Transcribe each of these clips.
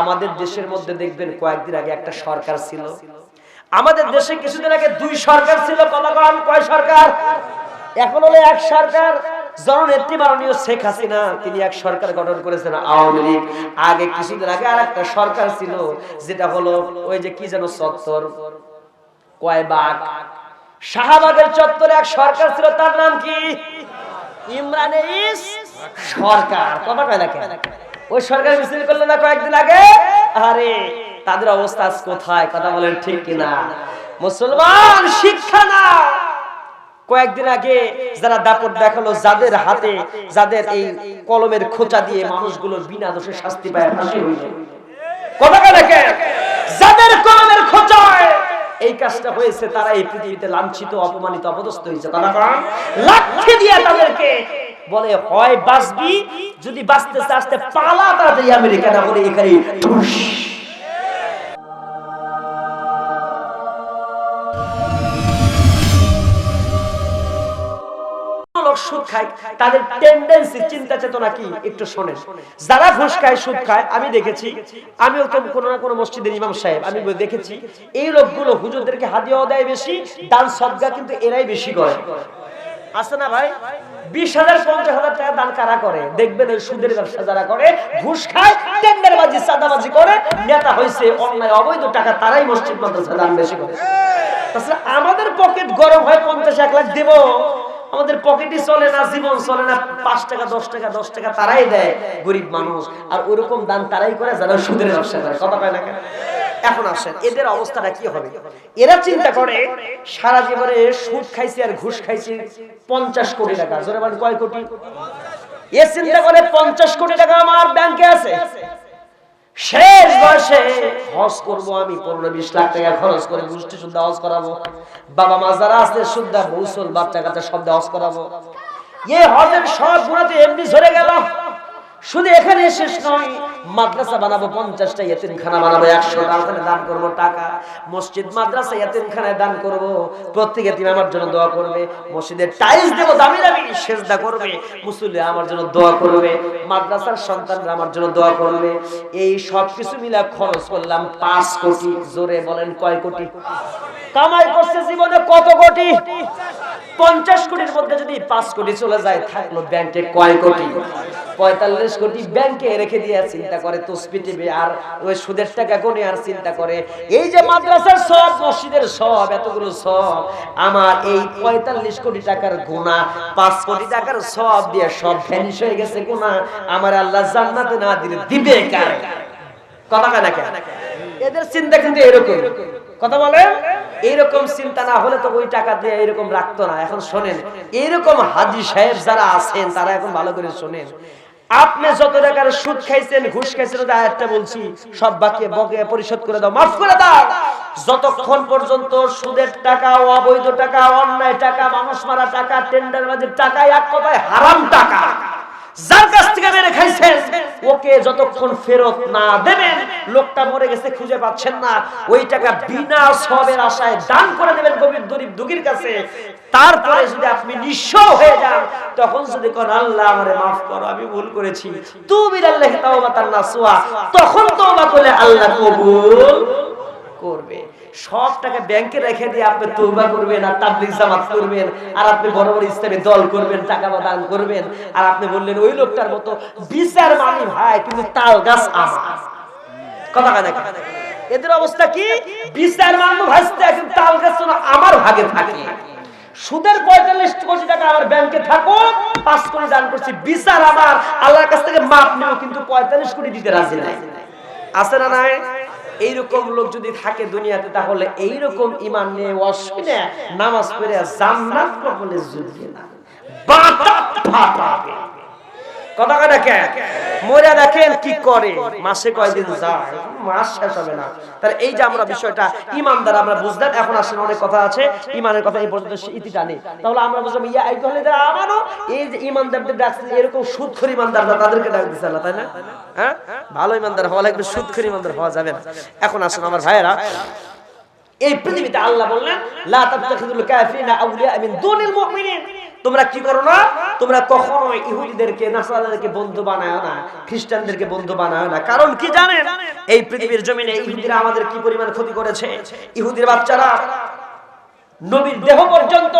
আমাদের দেশের মধ্যে দেখবেন কয়েকদিন আগে একটা সরকার ছিল। আমাদের দেশে কিছুদিন আগে দুই সরকার ছিল কতক্ষণ কয় সরকার? এখন হলো এক সরকার, জননেত্রী মাননীয় শেখ হাসিনা, তিনি এক সরকার গঠন করেছেন আওয়ামী লীগ। আগে কিছুদিন আগে আর একটা সরকার ছিল, যেটা হলো ওই যে কি যেন চত্বর? কয়বাগ শাহবাগের চত্বরে এক সরকার ছিল, তার নাম কি? ইমরান সরকার, কথা কয় দেখে ওই সরকার মিছিল করল না কয়েকদিন আগে? আরে, তাদের অবস্থা আজ কোথায়? কথা বলেন ঠিক কিনা? মুসলমান, শিক্ষা না কয়েকদিন আগে যারা দাপট দেখাল যাদের হাতে, যাদের এই কলমের খোঁচা দিয়ে মানুষগুলো বিনা দোষে শাস্তি পায় ফাঁসি হইল। কথা কয় দেখে যাদের কলমের খোঁচায়, এই কাজটা হয়েছে, তারা এই পৃথিবীতে লাঞ্ছিত, অপমানিত, অপদস্থ হয়েছে তারা লাঠি দিয়ে তাদেরকে বলে, হয় বাঁচবি, যদি বাঁচতে আসতে পালা তাড়াতাড়ি আমেরিকা, না বলে এখানে চিন্তা চেতনা কি? একটু ঘুষ খায় খায়, আমি দেখেছি কোনো না কোনো সাহেব, আমি দেখেছি, এই লোকগুলো হুজুরদেরকে হাদিয়াও দেয় বেশি, দান সদ্গা কিন্তু এরাই বেশি করে। আছে না ভাই? বিশ হাজার, পঞ্চাশ হাজার টাকা দান কারা করে? দেখবেন ওই সুদের ব্যবসা যারা করে, ঘুষ খায় চাঁদাবাজি করে, নেতা হয়েছে অন্যায়, অবৈধ টাকা তারাই মসজিদ মাদ্রাসা দান বেশি করে। তাছাড়া আমাদের পকেট গরম হয় পঞ্চাশ, এক লাখ দেবো। আমাদের পকেটই চলে না, জীবন চলে না, পাঁচ টাকা, দশ টাকা দশ টাকা তারাই দেয় গরিব মানুষ। আর ওরকম দান তারাই করে যারা সুদের ব্যবসা করে। কথা পায় না কেন? এখন আসেন, এদের অবস্থাটা কি হবে? এরা চিন্তা করে, সারা জীবনে সুদ খাইছে আর ঘুষ খাইছে পঞ্চাশ কোটি টাকা। জোরে কয় কোটি? এ চিন্তা করে পঞ্চাশ কোটি টাকা আমার ব্যাংকে আছে। শেষ বয়সে হজ করব আমি বিশ লাখ টাকা খরচ করে বাবা মা যারা আছে, শুদ্ধ বাচ্চা হজ করাবো। এমনি ঝরে গেল শুধু এখানে শেষ নয়, মাদ্রাসা বানাবো পঞ্চাশটা খানা বানাবো একশো ওখানে দান করব টাকা। মসজিদ, মাদ্রাসা খানায় দান করব, প্রত্যেক এতিম আমার জন্য দোয়া করবে মসজিদের টাইলস দেবো, দামি দামি, সেজদা করবে, মুসল্লি আমার জন্য দোয়া করবে, মাদ্রাসার সন্তানরা আমার জন্য দোয়া করবে। এই সব কিছু মিলা খরচ করলাম পাঁচ কোটি, জোরে বলেন কয় কোটি? কামাই করছে জীবনে কত কোটি? পঞ্চাশ কোটির মধ্যে যদি পাঁচ কোটি চলে যায়, থাকল ব্যাংকে কয় কোটি? পঁয়তাল্লিশ কোটি ব্যাংকে রেখে দিয়ে চিন্তা করে, তসবি টিভি আর ওই সুদের টাকা গনে আর চিন্তা করে। এই যে মাদ্রাসার সব, মসজিদের সব, এতগুলো সব, আমার এই পঁয়তাল্লিশ কোটি টাকার গুণা পাঁচ কোটি টাকার সব দিয়ে সব ভ্যানিশ হয়ে গেছে গুণা আমার আল্লাহ জান্নাতে না দিলে দিবে কার? কথা কেনা কেন? এদের চিন্তা কিন্তু এরকম। কথা চিন্তা না হলে তো ওই টাকা দিয়ে এরকম রাখতো না। এখন শোনেন এইরকম হাজি সাহেব যারা আছেন, তারা এখন ভালো করে শোনেন। আপনি যত টাকার সুদ খাইছেন, ঘুষ খাইছেন ওটা আয়াতটা বলছি, সব বাকি বকে পরিশোধ করে দাও, মাফ করে দাও। যতক্ষণ পর্যন্ত সুদের টাকা, অবৈধ টাকা, অন্যায় টাকা, মানুষ মারা টাকা টেন্ডারবাজির টাকা, এক কথায় হারাম টাকা। যার কাছ থেকে মেরে খাইছেন, ওকে যতক্ষণ ফেরত না দেবেন, লোকটা মরে গেছে, খুঁজে পাচ্ছেন না। ওই টাকা বিনা সবের আশায় দান করে দেবেন গভীর গরিব দুঃখীর কাছে। তারপরে যদি আপনি নিঃস্ব হয়ে যান, তখন যদি কোন আল্লাহ আমারে মাফ করো, আমি ভুল করেছি। তুমি আল্লাহ তাওবা তার নাসুয়া তখন তওবা করলে আল্লাহ কবুল করবে। সব টাকা ব্যাংকে রেখে দিয়ে আপনি তৌবা করবেন, আর তাবলিগ জামাত করবেন, আর আপনি বড় বড় ইসলামী দল করবেন, টাকা দান করবেন। আর আপনি বললেন, ওই লোকটার মতো বিচার মানি ভাই, কিন্তু তাল গাছ আমার। কথা নাকি? এদের অবস্থা কি? বিচার মানো ভাসতে এখন তাল গাছ আমার ভাগে থাকে। সুদের পঁয়তাল্লিশ কোটি টাকা আমার ব্যাংকে থাকো পাঁচ কোটি দান করছি, বিচার আমার। আল্লাহর কাছ থেকে মাপ নেব, কিন্তু পঁয়তাল্লিশ কোটি দিতে রাজি নাই। আছে না নাই? এইরকম লোক যদি থাকে দুনিয়াতে, তাহলে এইরকম ইমান নিয়ে অসুবিধা নামাজ পড়ে জান্নাত কখনো জুটবে না বাটা ফাটাবে। কথা কথা কে? মরে দেখেন কি করে? মাসে কয়দিন যায়? মাস শেষ হবে না। তাহলে এই যে আমরা বিষয়টা, ইমানদার আমরা বুঝলাম, এখন আসলে অনেক কথা আছে, ইমানের কথা এই পর্যন্ত ইতি টানে তাহলে আমরা বুঝলাম, ইয়া এই তাহলে আমারও এই যে ইমানদারদের ডাকছে এরকম সুদখোর ইমানদার না, তাদেরকে ডাক দিছে আল্লাহ, তাই না? হ্যাঁ? ভালো ইমানদার হওয়া লাগবে সুদখোর ইমানদার হওয়া যাবে না। এখন আসুন আমার ভাইয়েরা, এই পৃথিবীতে আল্লাহ বললেন, লা তাত্তাখিদুল কাফিরিনা আউলিয়া মিন দুনিল মুমিনিন। তোমরা কি করো না? তোমরা কখনো ইহুদিদেরকে, নাসারাদেরকে বন্ধু বানায় না, খ্রিস্টানদেরকে বন্ধু বানায় না। কারণ কি জানেন? এই পৃথিবীর জমিনে ইহুদিরা আমাদের কি পরিমাণ ক্ষতি করেছে? ইহুদির বাচ্চারা, নবীর দেহ পর্যন্ত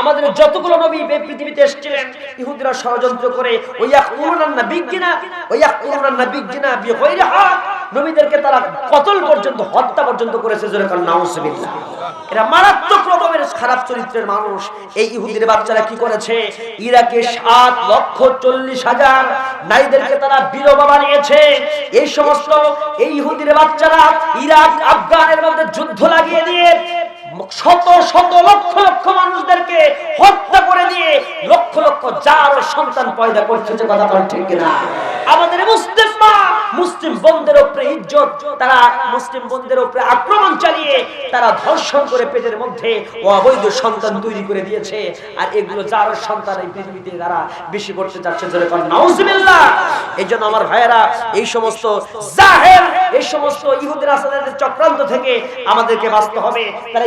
আমাদের যতগুলো নবী এই পৃথিবীতে এসেছিলেন, ইহুদিরা ষড়যন্ত্র করে, ওয়ায়াকুলুনান নাবিয়্যিনা ওয়ায়াকুলুনান নাবিয়্যিনা বিগাইরি হক নবীদেরকে তারা কতল পর্যন্ত, হত্যা পর্যন্ত করেছে জোরে এরা মারাত্মক রকমের খারাপ চরিত্রের মানুষ। এই ইহুদির বাচ্চারা কি করেছে? ইরাকে সাত লক্ষ চল্লিশ হাজার নারীদেরকে তারা বিধবা বানিয়েছে। এই সমস্ত এই ইহুদির বাচ্চারা ইরাক, আফগানের মধ্যে যুদ্ধ লাগিয়ে দিয়ে শত শত লক্ষ লক্ষ মানুষদেরকে হত্যা করে দিয়ে লক্ষ লক্ষ যার সন্তান পয়দা করছে যে কথা ঠিক কিনা? আমাদের মুসলিম মা, মুসলিম বোনদের উপরে ইজ্জত, তারা মুসলিম বোনদের উপরে আক্রমণ চালিয়ে তারা ধর্ষণ করে পেটের মধ্যে অবৈধ সন্তান তৈরি করে দিয়েছে। আর এগুলো যার সন্তান এই পৃথিবীতে তারা বেশি করতে যাচ্ছে কোন, নাউজুবিল্লাহ। এই জন্য আমার ভাইয়েরা, এই সমস্ত জাহেল, এই সমস্ত ইহুদির আসাদের চক্রান্ত থেকে আমাদেরকে বাঁচতে হবে। তারা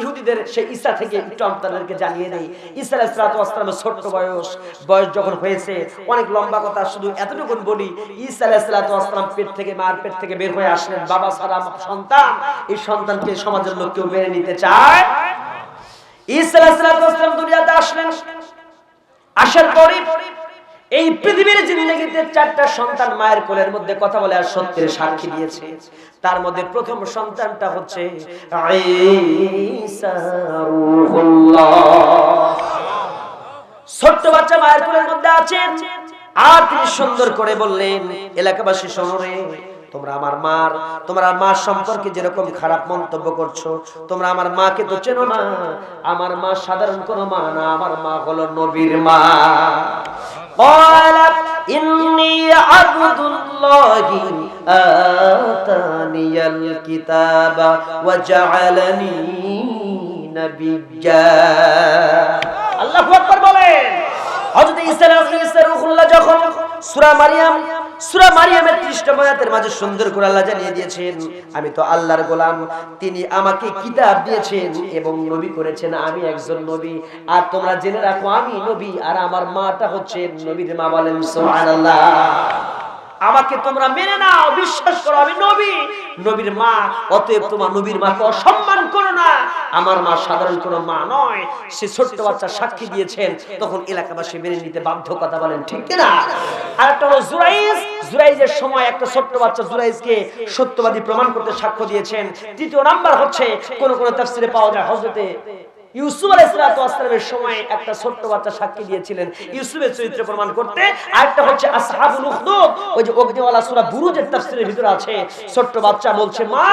ইহুদিদের সেই ঈসা থেকে একটু আপনাদেরকে জানিয়ে দেই। ঈসা ওয়াসসালামের ছোট্ট বয়স বয়স যখন হয়েছে অনেক লম্বা কথা শুধু এতটুকু বলি ঈসা ওয়াসসালাম পেট থেকে মার পেট থেকে বের হয়ে আসলেন। বাবা সারা সন্তান। এই সন্তানকে সমাজের লোক কেউ মেনে নিতে চায়? ঈসা আলাইহিসসালাতু দুনিয়াতে আসলেন। আসার পরে এই পৃথিবীর জিন্দগিতে চারটা সন্তান মায়ের কোলের মধ্যে কথা বলে আর সত্যের সাক্ষী দিয়েছে, তার মধ্যে প্রথম সন্তানটা হচ্ছে ছোট্ট বাচ্চা মায়ের কোলের মধ্যে আছেন আর তিনি সুন্দর করে বললেন, এলাকাবাসী শহরে তোমরা আমার মার, তোমরা মার সম্পর্কে যেরকম খারাপ মন্তব্য করছ, তোমরা আমার মাকে তো চেনো না। আমার মা সাধারণ কোনো মা না, আমার মা হলো নবীর মা। قال إني عبد الله آتاني الكتاب وجعلني نبيا আল্লাহু আকবার বলেন হযরত ঈসা আলাইহিস রূহুল্লাহ যখন সূরা মারিয়াম সূরা মারিয়ামের 30 নম্বর মাঝে সুন্দর করে আল্লাহ জানিয়ে দিয়েছেন, আমি তো আল্লাহর গোলাম, তিনি আমাকে কিতাব দিয়েছেন এবং নবী করেছেন আমি একজন নবী। আর তোমরা জেনে রাখো, আমি নবী, আর আমার মাটা হচ্ছে নবীর মা বলেন, সুবহানাল্লাহ। আমাকে তোমরা মেনে নাও, বিশ্বাস করো, আমি নবী। নবীর মা, অতএব তোমার নবীর মাকে অসম্মান করো না। আমার মা সাধারণ কোনো মা নয়। সে ছোট্ট বাচ্চা সাক্ষী দিয়েছেন, তখন এলাকাবাসী মেনে নিতে বাধ্য, কথা বলেন, ঠিক না আর একটা হলো জুরাইজ। জুরাইজের সময় একটা ছোট্ট বাচ্চা জুরাইজকে সত্যবাদী প্রমাণ করতে সাক্ষ্য দিয়েছেন। তৃতীয় নাম্বার হচ্ছে, কোন কোন তাফসিরে পাওয়া যায় হযরতে ইউসুফ সময় একটা ছোট্ট বাচ্চা সাক্ষী দিয়েছিলেন। ইউসুফের চরিত্র প্রমাণ করতে আরেকটা হচ্ছে আসহাবুল উখদুদ ওই যে অগ্নিওয়ালা সূরা বুরুজের তাফসীরের ভিতরে আছে। ছোট্ট বাচ্চা বলছে, মা,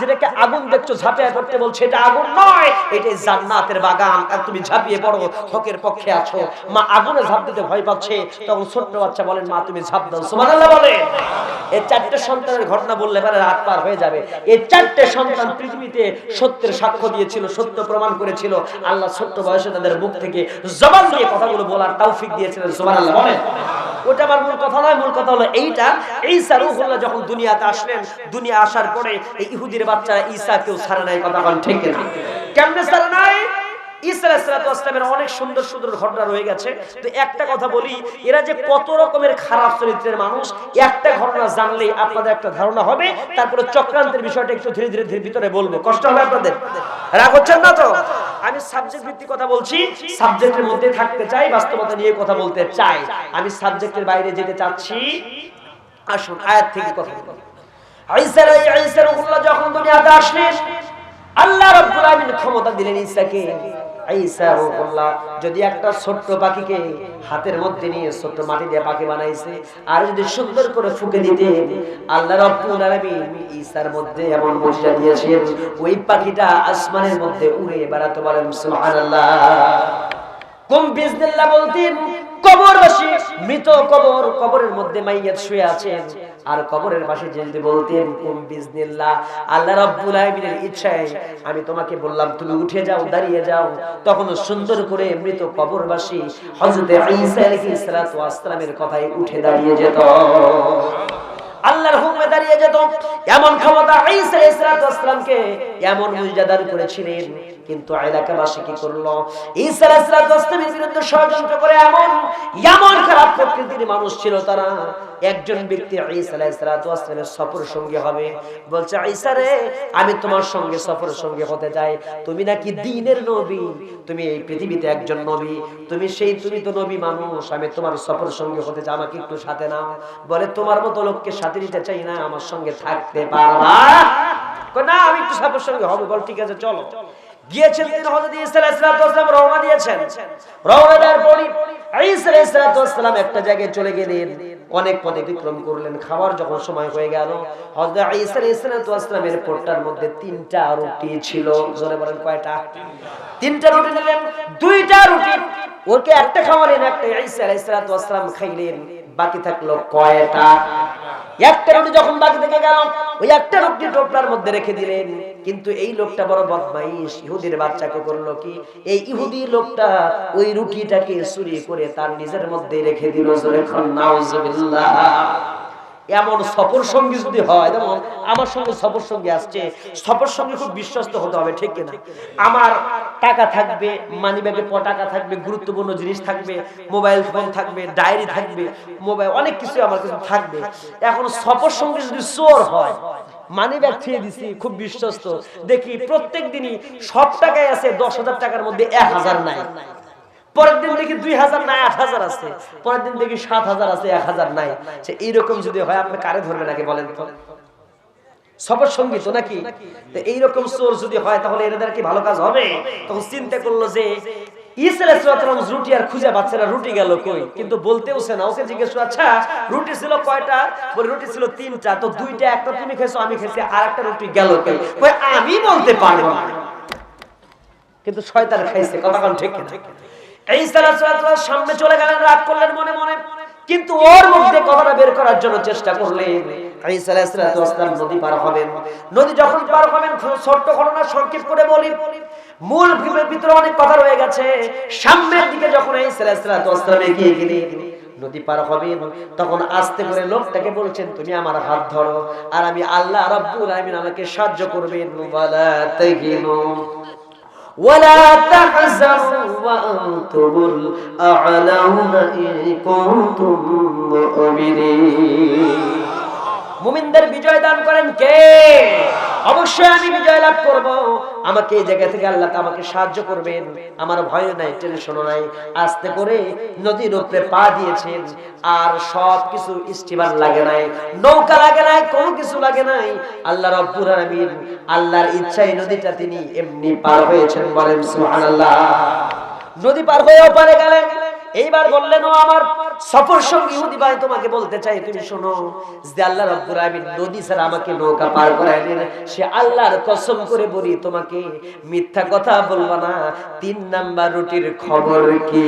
যেটাকে আগুন দেখছ ঝাঁপিয়ে পড়তে বলছে, এটা আগুন নয়, এটা জান্নাতের বাগান। আর তুমি ঝাঁপিয়ে পড়ো, হকের পক্ষে আছো। মা আগুনে ঝাঁপ দিতে ভয় পাচ্ছে। তখন ছোট্ট বাচ্চা বলেন, মা, তুমি ঝাঁপ দাও। সুবহানাল্লাহ বলে এই চারটে সন্তানের ঘটনা বললে পারে রাত পার হয়ে যাবে। এই চারটে সন্তান পৃথিবীতে সত্যের সাক্ষ্য দিয়েছিল, সত্য প্রমাণ করেছিল। আল্লাহ ছোট্ট বয়সে তাদের মুখ থেকে জবান দিয়ে কথাগুলো বলার তৌফিক দিয়েছিলেন। সুবহানাল্লাহ, বলেন। ওটা আমার মূল কথা নয়, মূল কথা হলো এইটা। ঈসা রূহুল্লাহ যখন দুনিয়াতে আসলেন, দুনিয়া আসার পরে এই ইহুদির বাচ্চারা ঈসা কেউ ছাড়ে নাই, কথা বলেন ঠিক না কেমনে ছাড়ে ওয়াসসালামের অনেক সুন্দর সুন্দর ঘটনা রয়ে গেছে। তো একটা কথা বলি, এরা যে কত রকমের খারাপ চরিত্রের মানুষ, একটা ঘটনা জানলেই আপনাদের একটা ধারণা হবে, তারপরে চক্রান্তের বিষয়টা একটু ধীরে ধীরে ধীরে ভিতরে বলব। কষ্ট হবে আপনাদের? রাগ হচ্ছেন না তো? আমি সাবজেক্ট ভিত্তিক কথা বলছি সাবজেক্টের মধ্যে থাকতে চাই, বাস্তবতা নিয়ে কথা বলতে চাই। আমি সাবজেক্টের বাইরে যেতে চাচ্ছি। আসুন, আয়াত থেকে কথা রূহুল্লাহ যখন দুনিয়াতে আসলেন, আল্লাহ রাব্বুল আলামিন ক্ষমতা দিলেন ঈসাকে। যদি একটা ছোট্ট পাখিকে হাতের মধ্যে নিয়ে ছোট্ট মাটি দিয়ে পাখি বানাইছে, আর যদি সুন্দর করে ফুঁকে দিতে, আল্লাহ রাব্বুল আলামিন ঈসার মধ্যে এমন মর্যাদা দিয়েছেন, ওই পাখিটা আসমানের মধ্যে উড়ে বেড়াতে পারেন, সুবহানাল্লাহ। কুম বিজনিল্লাহ বলতেন, কবরবাসী মৃত কবর, কবরের মধ্যে মাইয়াত শুয়ে আছেন। আর কবরের পাশে যদি বলতেন, কুম বিজনিল্লাহ, আল্লাহ রাব্বুল আলামিনের ইচ্ছায় আমি তোমাকে বললাম, তুমি উঠে যাও, দাঁড়িয়ে যাও। তখন সুন্দর করে মৃত কবরবাসী হযরত ঈসা আলাইহিস সালাতু ওয়াসসালামের কথায় উঠে দাঁড়িয়ে যেত। আল্লাহর হুকুমে দাঁড়িয়ে যেত। এমন ক্ষমতা ঈসা এমন করেছিলেন, কিন্তু এলাকাবাসী কি করল? ঈসা বিরুদ্ধে ষড়যন্ত্র করে এমন এমন খারাপ প্রকৃতির মানুষ ছিল তারা। একজন ব্যক্তি সফর সঙ্গী হবে। বলছে, ঈসা রে, আমি তোমার সঙ্গে সফর সঙ্গী হতে চাই। তুমি নাকি দ্বীনের নবী? তুমি এই পৃথিবীতে একজন নবী। তুমি সেই, তুমি তো নবী মানুষ। আমি তোমার সফর সঙ্গী হতে চাই, আমাকে একটু সাথে নাও। বলে, তোমার মতো লোককে সাথে নিতে চাই না, আমার সঙ্গে থাকতে পারবা? না, আমি একটু সফর সঙ্গে হবে। বল, ঠিক আছে, চলো। গিয়েছেন তিনি হযরত ঈসা আলাইহিস সালাতু রওনা দিয়েছেন। রওনা দেওয়ার পরই ঈসা আলাইহিস সালাতু ওয়াসসালাম একটা জায়গায় চলে গেলেন। অনেক পথ অতিক্রম করলেন। খাওয়ার যখন সময় হয়ে গেল হজরতামের পোটটার মধ্যে তিনটা রুটি ছিল। জোরে বলেন কয়টা? তিনটা রুটি নিলেন, দুইটা রুটি। ওকে একটা খাওয়ালেন, একটা খাইলেন। বাকি থাকল কয়টা? একটা রুটি যখন বাকি থেকে গেল, ওই একটা রুটি টোপলার মধ্যে রেখে দিলেন। কিন্তু এই লোকটা বড় বদমাইশ। ইহুদির বাচ্চাকে করল কি? এই ইহুদি লোকটা ওই রুটিটাকে চুরি করে তার নিজের মধ্যে রেখে দিল। জোরে খান নাউজুবিল্লাহ। এমন সফর সঙ্গী যদি হয়, যেমন আমার সঙ্গে সফর সঙ্গী আসছে, সফর সঙ্গী খুব বিশ্বস্ত হতে হবে, ঠিক কিনা? আমার টাকা থাকবে মানি ব্যাগে টাকা থাকবে, গুরুত্বপূর্ণ জিনিস থাকবে মোবাইল ফোন থাকবে ডায়েরি থাকবে মোবাইল অনেক কিছু আমার কাছে থাকবে। এখন সফর সঙ্গী যদি চোর হয় মানি ব্যাগ থিয়ে দিছি, খুব বিশ্বস্ত। দেখি প্রত্যেক দিনই সব টাকায় আছে, দশ হাজার টাকার মধ্যে এক হাজার নাই। পরের দিন দেখি দুই হাজার নাই আট হাজার আছে। পরের দিন দেখি সাত হাজার আছে এক হাজার নাই। সে এইরকম যদি হয় আপনি কারে ধরবেন আগে বলেন তো? সফর সঙ্গী তো নাকি? এইরকম চোর যদি হয় তাহলে এদের কি ভালো কাজ হবে? তখন চিন্তা করল যে কিন্তু বলতেওছে না আচ্ছা রুটি ছিল কয়টা? বলে রুটি ছিল তিনটা। তো দুইটা একটা তুমি খেয়েছো আমি খেয়েছি আর একটা রুটি গেল কই? কই, আমি বলতে পারব না। কিন্তু শয়তান খাইছে কথা ঠিক সামনে চলে গেলেন, রাগ করলেন মনে মনে। কিন্তু ওর মধ্যে কথাটা বের করার জন্য চেষ্টা করলেন। সামনের দিকে যখন নদী পার হবেন, তখন আস্তে করে লোকটাকে বলছেন, তুমি আমার হাত ধরো, আর আমি আল্লাহ রাব্বুল আলামিন আমাকে সাহায্য করবেন। ولا تحزنوا وأنتم الأعلون إن كنتم مؤمنين. মুমিনদের বিজয় দান করেন কে? অবশ্যই আমি বিজয় লাভ করব। আমাকে এই জায়গা থেকে আল্লাহ আমাকে সাহায্য করবেন। আমার ভয় নাই, টেনশনও নাই। আস্তে করে নদীর উপরে পা দিয়েছেন, আর সব কিছু স্টিমার লাগে নাই, নৌকা লাগে নাই, কোনো কিছু লাগে নাই। আল্লাহ রব্বুল আলামিন, আল্লাহর ইচ্ছায় নদীটা তিনি এমনি পার হয়েছেন বলেন সুবহানাল্লাহ। নদী পার হয়েও পারে গেলেন। এইবার বললেন ও আমার সফর সঙ্গী ইহুদি ভাই তোমাকে বলতে চাই, তুমি শোনো যে আল্লাহ রাব্বুল আলামিন নদী ছাড়া আমাকে নৌকা পার করাইলেন সে আল্লাহর কসম করে বলি, তোমাকে মিথ্যা কথা বলবা না। তিন নাম্বার রুটির খবর কি?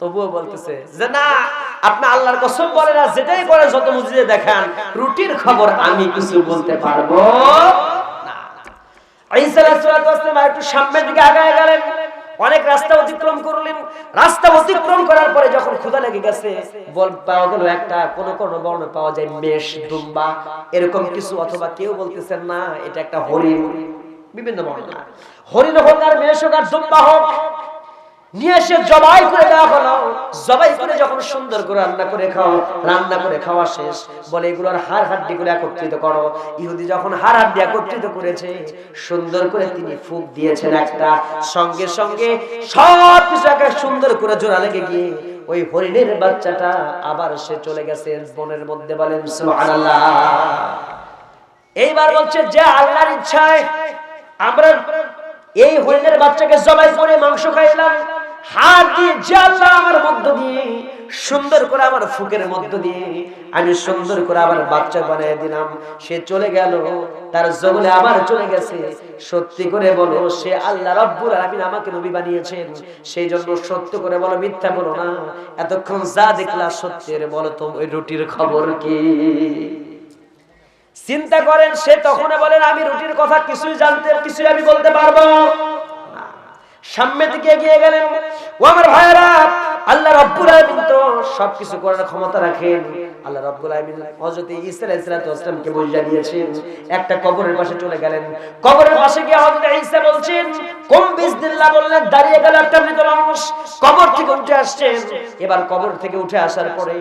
তবুও বলতেছে, যে না, আপনি আল্লাহর কসম বলে না যেটাই করে যত মুজিদে দেখান, রুটির খবর আমি কিছু বলতে পারব না। আলাইহিস সালাম একটু সামনের দিকে আগায় গেলেন। অনেক রাস্তা অতিক্রম করলেন। রাস্তা অতিক্রম করার পরে যখন ক্ষুধা লেগে গেছে, বল, পাওয়া গেল একটা, কোন কোন বর্ণ পাওয়া যায় মেষ, দুম্বা, এরকম কিছু, অথবা কেউ বলতেছেন না, এটা একটা হরিণ। বিভিন্ন বর্ণনা হরিণ হোক আর মেষ হোক আর দুম্বা হোক নিয়ে এসে জবাই করে দেওয়া হলো। জবাই করে যখন সুন্দর করে রান্না করে খাও, রান্না করে খাওয়া শেষ। বলে এগুলোর হাড় হাড্ডি করে একত্রিত করো। ইহুদি যখন হাড় হাড্ডি একত্রিত করেছে, সুন্দর করে তিনি ফুক দিয়েছেন একটা। সঙ্গে সঙ্গে সব কিছু সুন্দর করে জোড়া লেগে গিয়ে ওই হরিণের বাচ্চাটা আবার সে চলে গেছে বনের মধ্যে বলেন, সুবহানাল্লাহ। এইবার বলছে, যে আল্লাহর ইচ্ছায় আমরা এই হরিণের বাচ্চাকে জবাই করে মাংস খাইলাম হাত দিয়ে যে আমার মধ্য দিয়ে, সুন্দর করে আমার ফুকের মধ্য দিয়ে আমি সুন্দর করে আবার বাচ্চা বানিয়ে দিলাম। সে চলে গেল, তার জগলে আবার চলে গেছে। সত্যি করে বলো, সে আল্লাহ রব্বুল আলামিন আমাকে নবী বানিয়েছেন। সেই জন্য সত্য করে বলো, মিথ্যা বলো না। এতক্ষণ যা দেখলা সত্যের, বলো তো, ওই রুটির খবর কি? চিন্তা করেন, সে তখন বলেন, আমি রুটির কথা কিছুই জানতে, কিছুই আমি বলতে পারব না। সামনের দিকে এগিয়ে গেলেন ও আমার ভাইরা আল্লাহ রাব্বুল আলামিন তো সবকিছু করার ক্ষমতা রাখেন আল্লাহ রাব্বুল আলামিন হযরত ঈসা আলাইহিস সালাতু ওয়াসসালামকে বুঝিয়ে দিয়েছেন, একটা কবরের পাশে চলে গেলেন। কবরের পাশে গিয়ে হযরত ঈসা বলছেন, কোন বিসমিল্লাহ বললেন, দাঁড়িয়ে গেল একটা মৃত মানুষ, কবর থেকে উঠে আসছেন। এবার কবর থেকে উঠে আসার পরে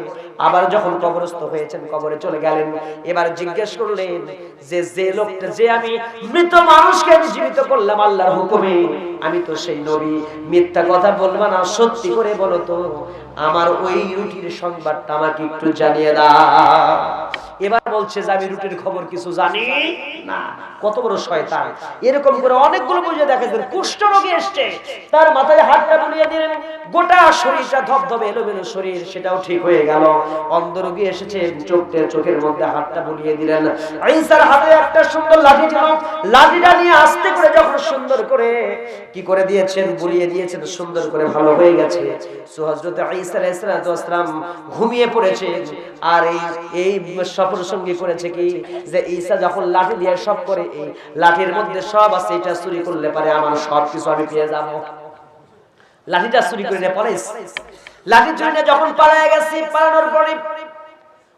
আবার যখন কবরস্থ হয়েছেন, কবরে চলে গেলেন। এবার জিজ্ঞেস করলেন, যে যে লোকটা, যে আমি মৃত মানুষকে আমি জীবিত করলাম আল্লাহর হুকুমে, আমি তো সেই নবী। মিথ্যা কথা বলব না, সত্যি করে বলো তো। আমার ওই রুটির সংবাদটা আমাকে একটু জানিয়ে দাও। এবার বলছে যে আমি রুটির খবর কিছু জানি? না। কত বড় শয়তান। এরকম করে অনেকগুলো বুঝে দেখা যায় কুষ্ঠ রোগী এসছে। তার মাথায় হাতটা বুলিয়ে দিলেন গোটা শরীরটা ধবধবে এলোমেলো শরীর সেটাও ঠিক হয়ে গেল। অন্ধ রোগী এসেছে চোখে চোখের মধ্যে হাতটা বুলিয়ে দিলেন। আইসার হাতে একটা সুন্দর লাঠি ছিল। লাঠিটা নিয়ে আস্তে করে যখন সুন্দর করে কি করে দিয়েছেন? বুলিয়ে দিয়েছেন সুন্দর করে ভালো হয়ে গেছে। সো হযরত ঈসা আলাইহিস সালাতু ওয়াসসালাম ঘুমিয়ে পড়েছে আর এই এই সফর সঙ্গী করেছে কি? যে ঈসা যখন লাঠি দিয়ে সব করে, এই লাঠির মধ্যে সব আছে, এটা চুরি করলে পারে আমার সব কিছু আমি পেয়ে যাব। লাঠিটা চুরি করে পরে লাঠি চুরিটা যখন পালায় গেছি, পালানোর পরে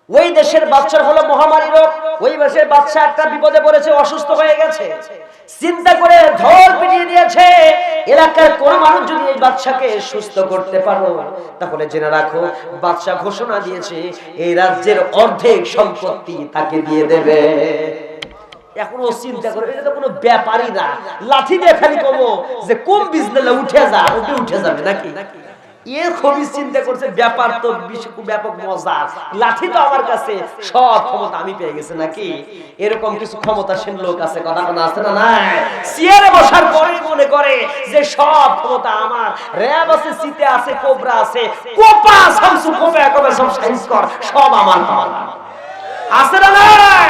ওই দেশের বাচ্চার হলো মহামারী রোগ। ওই দেশের বাচ্চা একটা বিপদে পড়েছে, অসুস্থ হয়ে গেছে। চিন্তা করে ঢোল পিটিয়ে দিয়েছে। এলাকার কোন মানুষ যদি এই বাচ্চাকে সুস্থ করতে পারো, তাহলে জেনে রাখো, বাচ্চা ঘোষণা দিয়েছে, এই রাজ্যের অর্ধেক সম্পত্তি তাকে দিয়ে দেবে। এখন ও চিন্তা করে, এটা তো কোনো ব্যাপারই না। লাঠি দিয়ে খালি কমো, যে কোন বিজনেলে উঠে যা উঠে যাবে নাকি নাকি? এর খুবই চিন্তা করছে, ব্যাপার তো ব্যাপক মজা। লাঠি তো আমার কাছে, সব ক্ষমতা আমি পেয়ে গেছে নাকি? এরকম কিছু ক্ষমতাসীন লোক আছে, কথা কোনো আছে না নাই? চেয়ারে বসার পরে মনে করে যে সব ক্ষমতা আমার। র্যাব আছে সিতে আছে, কোবরা আছে, কোপা শামসু কোপা কবে সব সাইজ কর, সব আমার আছে না নাই?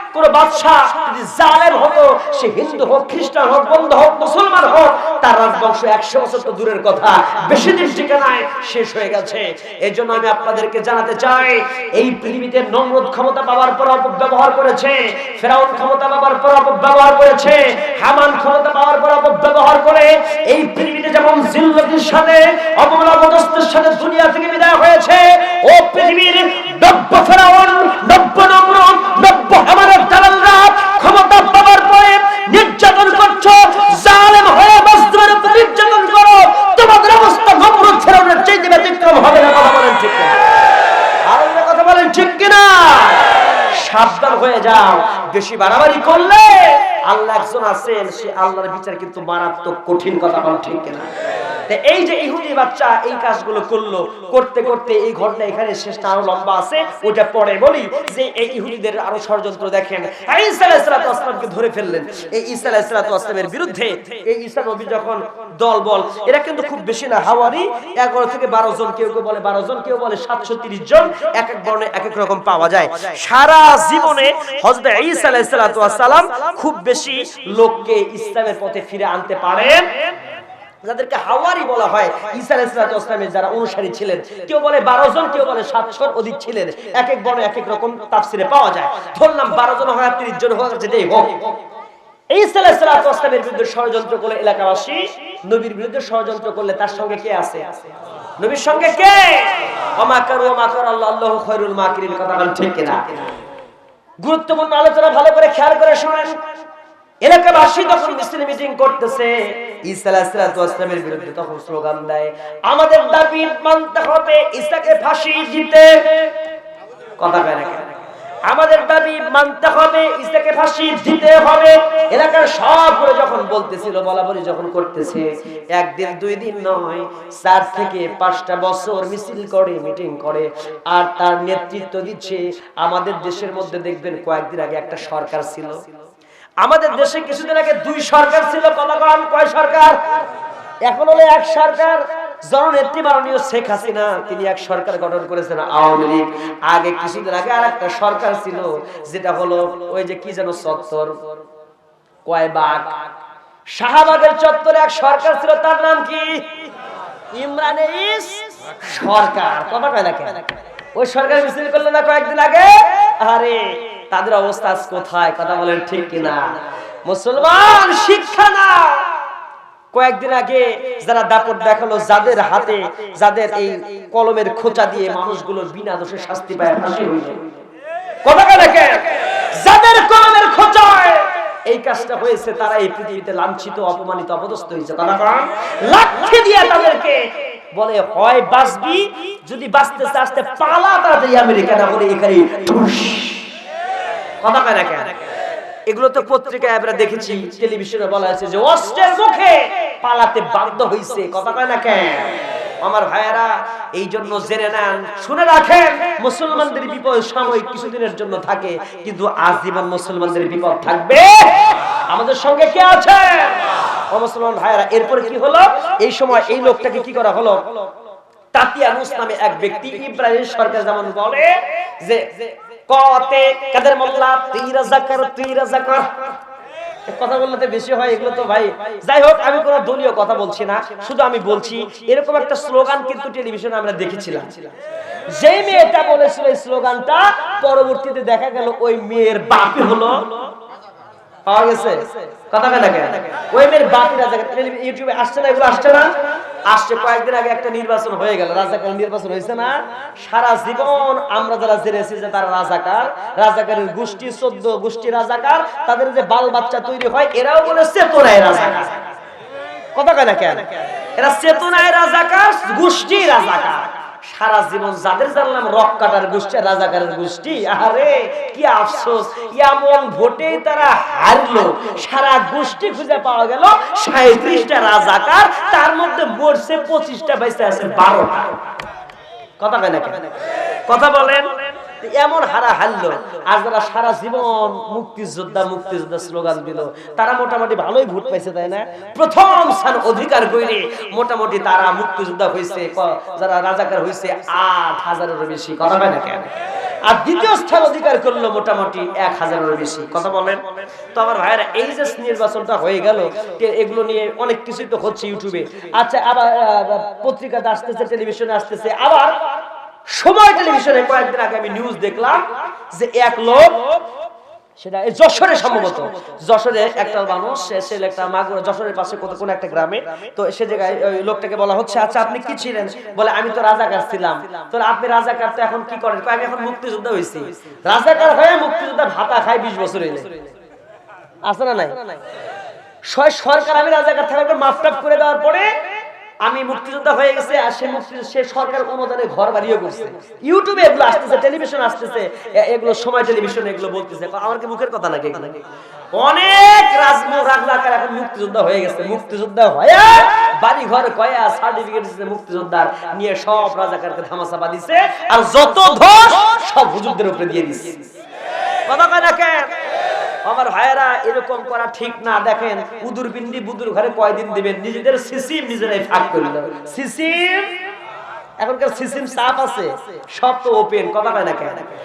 কোন বাদশাহ যদি জালেম হতো, সে হিন্দু হোক, খ্রিস্টান হোক বন্ধ হোক, মুসলমান হোক, তার রাজবংশ একশো বছর তো দূরের কথা, বেশি দিন ঠিকানায় শেষ হয়ে গেছে। এই জন্য আমি আপনাদেরকে জানাতে চাই, এই পৃথিবীতে নমরুদ ক্ষমতা পাওয়ার পর অপব্যবহার করেছে, ফেরাউন ক্ষমতা পাওয়ার পর অপব্যবহার করেছে, হামান ক্ষমতা পাওয়ার পর অপব্যবহার করে, এই পৃথিবীতে যেমন জিল্লতির সাথে অবলাবদস্তের সাথে দুনিয়া থেকে বিদায় হয়েছে, ও পৃথিবীর নব্য ফেরাউন, নব্য নমরুদ, নব্য হামানের দালালরা ক্ষমতা পাওয়ার পরে নির্যাতন করছ, জালেম হয়ে মজদুরের না বলেন কথা বলেন ঠিক কিনা? সাবধান হয়ে যাও, বেশি বাড়াবাড়ি করলে আল্লাহ একজন আছেন, সে আল্লাহর বিচার কিন্তু মারাত্মক কঠিন কথা বল, ঠিক কিনা? এই যে ইহুদি বাচ্চা এই কাজগুলো করল, করতে করতে এই ঘটনা এখানে শেষটা আরও লম্বা আছে ওটা পরে বলি যে এই ইহুদিদের আরও ষড়যন্ত্র দেখেন। ঈসা ধরে ফেললেন। এই ঈসা বিরুদ্ধে এই ঈসা নবী যখন দল বল এরা কিন্তু খুব বেশি না, হাওয়ারি 11 থেকে 12 জন, কেউ কেউ বলে 12 জন, কেউ বলে 730 জন, এক এক বর্ণে এক এক রকম পাওয়া যায়। সারা জীবনে হযরত ঈসা আলাইহিস ওয়াসসালাম খুব বেশি লোককে ইসলামের পথে ফিরে আনতে পারেন যাদেরকে হাওয়ারি বলা হয় আলাইহিসসালাতু ওয়াসসালামের যারা অনুসারী ছিলেন। কেউ বলে 12 জন, কেউ বলে 700 এর অধিক ছিলেন। এক এক বর্ণে এক এক রকম তাফসিরে পাওয়া যায়। ধরলাম 12 জন হয় 30 জন হয় যেটাই হোক। গুরুত্বপূর্ণ আলোচনা ভালো করে খেয়াল করে শুনেন। এলাকাবাসী তখন মিছিল মিটিং করতেছে, ঈসা বিরুদ্ধে তখন স্লোগান দেয়, আমাদের দাবি মানতে হবে, ঈসাকে ফাঁসি দিতে। কথা কয় আমাদের দাবি মানতে হবে ফাঁসি দিতে হবে। এলাকার যখন বলতেছিল বলা বলি যখন করতেছে, একদিন, দুই দিন নয়, চার থেকে পাঁচটা বছর মিছিল করে মিটিং করে, আর তার নেতৃত্ব দিচ্ছে, আমাদের দেশের মধ্যে দেখবেন কয়েকদিন আগে একটা সরকার ছিল। আমাদের দেশে কিছুদিন আগে দুই সরকার ছিল কতক্ষণ কয় সরকার? এখন হলো এক সরকার। জননেত্রী মাননীয় শেখ হাসিনা, তিনি এক সরকার গঠন করেছেন আওয়ামী লীগ। আগে কিছুদিন আগে আর একটা সরকার ছিল, যেটা হলো ওই যে কি যেন চত্বর? শাহবাগের চত্বরে এক সরকার ছিল, তার নাম কি? ইমরান সরকার। কথা কয় ওই সরকার মিছিল করল না কয়েকদিন আগে? আরে তাদের অবস্থা আজ কোথায়? কথা বলেন ঠিক কিনা? মুসলমান, শিক্ষা না কয়েকদিন আগে যারা দাপট দেখাল, যাদের হাতে, যাদের এই কলমের খোঁচা দিয়ে মানুষগুলো বিনা দোষে শাস্তি পায় ফাঁসি হইল। কথা না যাদের কলমের খোঁচায় এই কাজটা হয়েছে, তারা এই পৃথিবীতে লাঞ্ছিত, অপমানিত, অপদস্থ হয়েছে। কন লাঠি দিয়ে তাদেরকে বলে, হয় বাঁচবি, যদি বাঁচতে চাস্তে পালা তাড়াতাড়ি আমেরিকা না বলে এখানে। এগুলো তো পত্রিকায় আমরা দেখেছি, টেলিভিশনে বলা যে অস্ত্রের মুখে পালাতে বাধ্য আমার ভাইয়েরা, এই জন্য জেনে নেন, শুনে রাখেন, মুসলমানদের বিপদ সাময়িক কিছুদিনের জন্য থাকে, কিন্তু আজীবন মুসলমানদের বিপদ থাকবে। আমাদের সঙ্গে কে আছে? মুসলমান ভাইয়েরা, এরপরে কি হলো? এই সময় এই লোকটাকে কি করা হলো? তাতিয়ানুস নামে এক ব্যক্তি ইব্রাহিম সরকার যেমন বলে যে কতে কাদের মোল্লা, তুই রাজা কর, তুই কথা বলতে বেশি হয়, এগুলো তো ভাই। যাই হোক, আমি কোনো দলীয় কথা বলছি না, শুধু আমি বলছি, এরকম একটা স্লোগান কিন্তু টেলিভিশনে আমরা দেখেছিলাম। যেই মেয়েটা বলেছিল এই স্লোগানটা, পরবর্তীতে দেখা গেল ওই মেয়ের বাপ হলো পাওয়া গেছে? কথা কেন? ওই মেয়ের ইউটিউবে আসছে না, এগুলো আসছে না? আসছে কয়েকদিন আগে একটা নির্বাচন হয়ে গেল। রাজাকার নির্বাচন হয়েছে না? সারা জীবন আমরা যারা জেনেছি যে তারা রাজাকার, রাজাকারের গোষ্ঠী, চোদ্দ গোষ্ঠী রাজাকার, তাদের যে বাল বাচ্চা তৈরি হয়, এরাও বলে চেতনায় রাজাকার। কথা কয় না কেন? এরা চেতনায় রাজাকার, গোষ্ঠী রাজাকার। সারা জীবন যাদের জানলাম রক কাটার গোষ্ঠী রাজাকারের গোষ্ঠী আরে কি আফসোস, এমন ভোটে তারা হারলো। সারা গোষ্ঠী খুঁজে পাওয়া গেল সাঁত্রিশটা রাজাকার, তার মধ্যে মরছে পঁচিশটা, বেঁচে আছে বারোটা। কথা কেন? কথা বলেন। এমন হারা হারলো। আর যারা সারা জীবন মুক্তিযোদ্ধা মুক্তিযোদ্ধা স্লোগান দিল। তারা মোটামুটি ভালোই ভোট পাইছে, তাই না? প্রথম স্থান অধিকার করে মোটামুটি তারা মুক্তিযোদ্ধা হয়েছে যারা রাজাকার হয়েছে আট হাজারেরও বেশি। কথা হয় না কেন? আর দ্বিতীয় স্থান অধিকার করল মোটামুটি এক হাজারেরও বেশি। কথা বলেন? তো আমার ভাইয়েরা, এই যে নির্বাচনটা হয়ে গেল এগুলো নিয়ে অনেক কিছুই তো হচ্ছে ইউটিউবে। আচ্ছা আবার পত্রিকাতে আসতেছে, টেলিভিশনে আসতেছে, আবার সময় টেলিভিশনে কয়েকদিন আগে আমি নিউজ দেখলাম যে এক লোক সেটা যশোরে সম্ভবত যশোরে একটা মানুষ সে একটা মাগুর যশোরের পাশে কত কোন একটা গ্রামে তো সে জায়গায় ওই লোকটাকে বলা হচ্ছে আচ্ছা আপনি কি ছিলেন? বলে আমি তো রাজাকার ছিলাম। তো আপনি রাজাকার তো এখন কি করেন? আমি এখন মুক্তিযোদ্ধা হয়েছি রাজাকার হয়ে মুক্তিযোদ্ধা ভাতা খায় বিশ বছর হইলে আছে না নাই? সরকার আমি রাজাকার থাকার মাফটাপ করে দেওয়ার পরে আমি মুক্তিযোদ্ধা হয়ে গেছে আর সে মুক্তি সে সরকার অনুদানে ঘর বাড়িও করছে। ইউটিউবে এগুলো আসতেছে, টেলিভিশন আসতেছে। এগুলো সময় টেলিভিশন এগুলো বলতেছে। আমার কি মুখের কথা লাগে অনেক রাজমু এখন মুক্তিযোদ্ধা হয়ে গেছে। মুক্তিযোদ্ধা হয়ে বাড়ি ঘর কয়া সার্টিফিকেট দিচ্ছে মুক্তিযোদ্ধার। নিয়ে সব রাজাকারকে ধামাচাপা দিছে। আর যত ধস সব হুজুরদের উপরে দিয়ে দিচ্ছে কথা কয় না আমার ভাইয়েরা, এরকম করা ঠিক না। দেখেন, উদুর বিন্দি বুদুর ঘরে কয়দিন দিবেন? নিজেদের সিসিম নিজেরাই ফাঁক করে দেবেন সিসিম? এখনকার সিসিম সাপ আছে, সব তো ওপেন কথা না কেন?